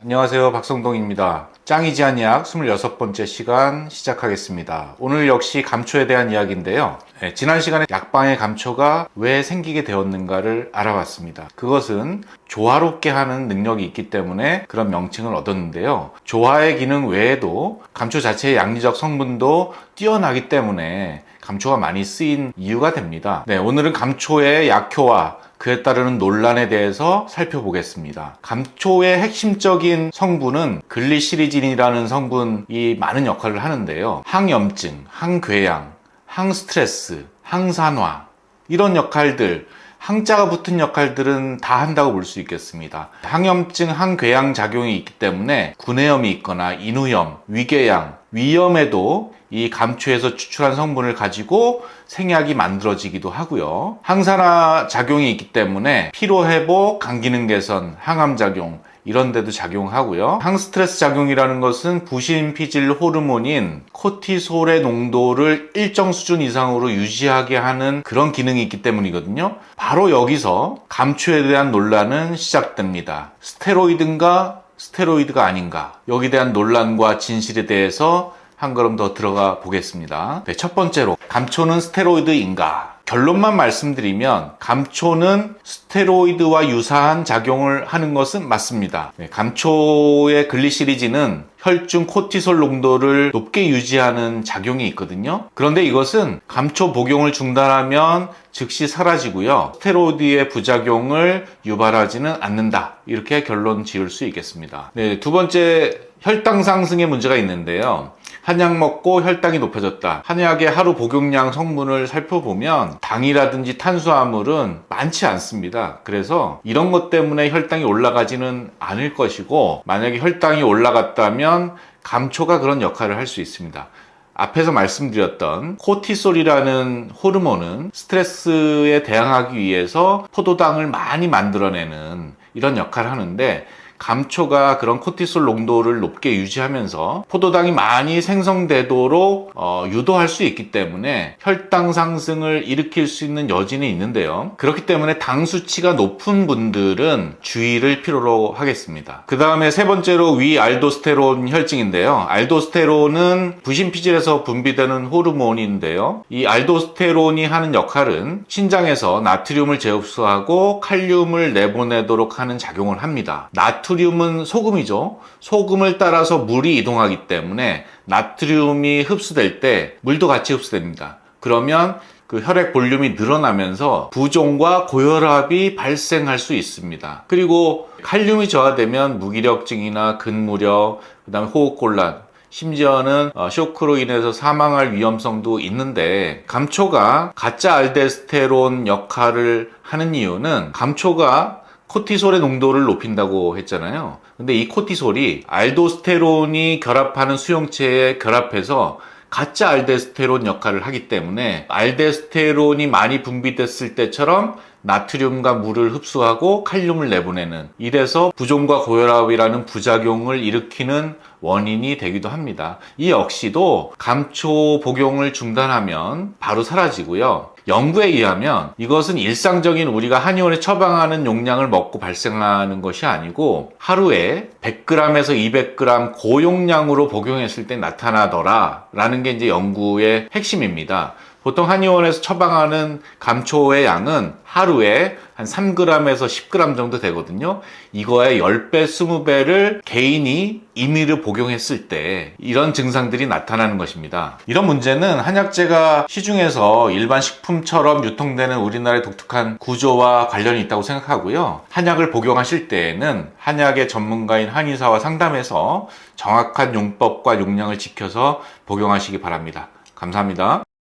안녕하세요. 박성동입니다. 짱이지 한약 26번째 시간 시작하겠습니다. 오늘 역시 감초에 대한 이야기인데요. 네, 지난 시간에 약방의 감초가 왜 생기게 되었는가를 알아봤습니다. 그것은 조화롭게 하는 능력이 있기 때문에 그런 명칭을 얻었는데요. 조화의 기능 외에도 감초 자체의 양리적 성분도 뛰어나기 때문에 감초가 많이 쓰인 이유가 됩니다. 네, 오늘은 감초의 약효와 그에 따르는 논란에 대해서 살펴보겠습니다. 감초의 핵심적인 성분은 글리시리진이라는 성분이 많은 역할을 하는데요. 항염증, 항궤양, 항스트레스, 항산화 이런 역할들 항자가 붙은 역할들은 다 한다고 볼 수 있겠습니다. 항염증, 항궤양 작용이 있기 때문에 구내염이 있거나 인후염, 위궤양, 위염에도 이 감초에서 추출한 성분을 가지고 생약이 만들어지기도 하고요. 항산화 작용이 있기 때문에 피로 회복, 간 기능 개선, 항암 작용, 이런 데도 작용하고요. 항스트레스 작용이라는 것은 부신피질 호르몬인 코티솔의 농도를 일정 수준 이상으로 유지하게 하는 그런 기능이 있기 때문이거든요. 바로 여기서 감초에 대한 논란은 시작됩니다. 스테로이드인가 스테로이드가 아닌가 여기 대한 논란과 진실에 대해서 한 걸음 더 들어가 보겠습니다. 네, 첫 번째로 감초는 스테로이드인가? 결론만 말씀드리면 감초는 스테로이드와 유사한 작용을 하는 것은 맞습니다. 네, 감초의 글리시리진은 혈중 코티솔 농도를 높게 유지하는 작용이 있거든요. 그런데 이것은 감초 복용을 중단하면 즉시 사라지고요. 스테로이드의 부작용을 유발하지는 않는다. 이렇게 결론 지을 수 있겠습니다. 네, 두 번째 혈당 상승의 문제가 있는데요. 한약 먹고 혈당이 높아졌다. 한약의 하루 복용량 성분을 살펴보면 당이라든지 탄수화물은 많지 않습니다. 그래서 이런 것 때문에 혈당이 올라가지는 않을 것이고 만약에 혈당이 올라갔다면 감초가 그런 역할을 할 수 있습니다. 앞에서 말씀드렸던 코티솔이라는 호르몬은 스트레스에 대항하기 위해서 포도당을 많이 만들어내는 이런 역할을 하는데 감초가 그런 코티솔 농도를 높게 유지하면서 포도당이 많이 생성되도록 어, 유도할 수 있기 때문에 혈당 상승을 일으킬 수 있는 여지는 있는데요. 그렇기 때문에 당 수치가 높은 분들은 주의를 필요로 하겠습니다. 그 다음에 세 번째로 위 알도스테론 혈증인데요. 알도스테론은 부신피질에서 분비되는 호르몬인데요. 이 알도스테론이 하는 역할은 신장에서 나트륨을 재흡수하고 칼륨을 내보내도록 하는 작용을 합니다. 나트 륨은 소금이죠. 소금을 따라서 물이 이동하기 때문에 나트륨이 흡수될 때 물도 같이 흡수됩니다. 그러면 그 혈액 볼륨이 늘어나면서 부종과 고혈압이 발생할 수 있습니다. 그리고 칼륨이 저하되면 무기력증이나 근무력, 그다음에 호흡곤란, 심지어는 어, 쇼크로 인해서 사망할 위험성도 있는데 감초가 가짜 알데스테론 역할을 하는 이유는 감초가 코티솔의 농도를 높인다고 했잖아요. 근데 이 코티솔이 알도스테론이 결합하는 수용체에 결합해서 가짜 알데스테론 역할을 하기 때문에 알데스테론이 많이 분비됐을 때처럼 나트륨과 물을 흡수하고 칼륨을 내보내는 이래서 부종과 고혈압이라는 부작용을 일으키는 원인이 되기도 합니다. 이 역시도 감초 복용을 중단하면 바로 사라지고요. 연구에 의하면 이것은 일상적인 우리가 한의원에 처방하는 용량을 먹고 발생하는 것이 아니고 하루에 100g에서 200g 고용량으로 복용했을 때 나타나더라 라는 게 이제 연구의 핵심입니다. 보통 한의원에서 처방하는 감초의 양은 하루에 한 3g에서 10g 정도 되거든요. 이거의 10배, 20배를 개인이 임의로 복용했을 때 이런 증상들이 나타나는 것입니다. 이런 문제는 한약재가 시중에서 일반 식품처럼 유통되는 우리나라의 독특한 구조와 관련이 있다고 생각하고요. 한약을 복용하실 때에는 한약의 전문가인 한의사와 상담해서 정확한 용법과 용량을 지켜서 복용하시기 바랍니다. 감사합니다.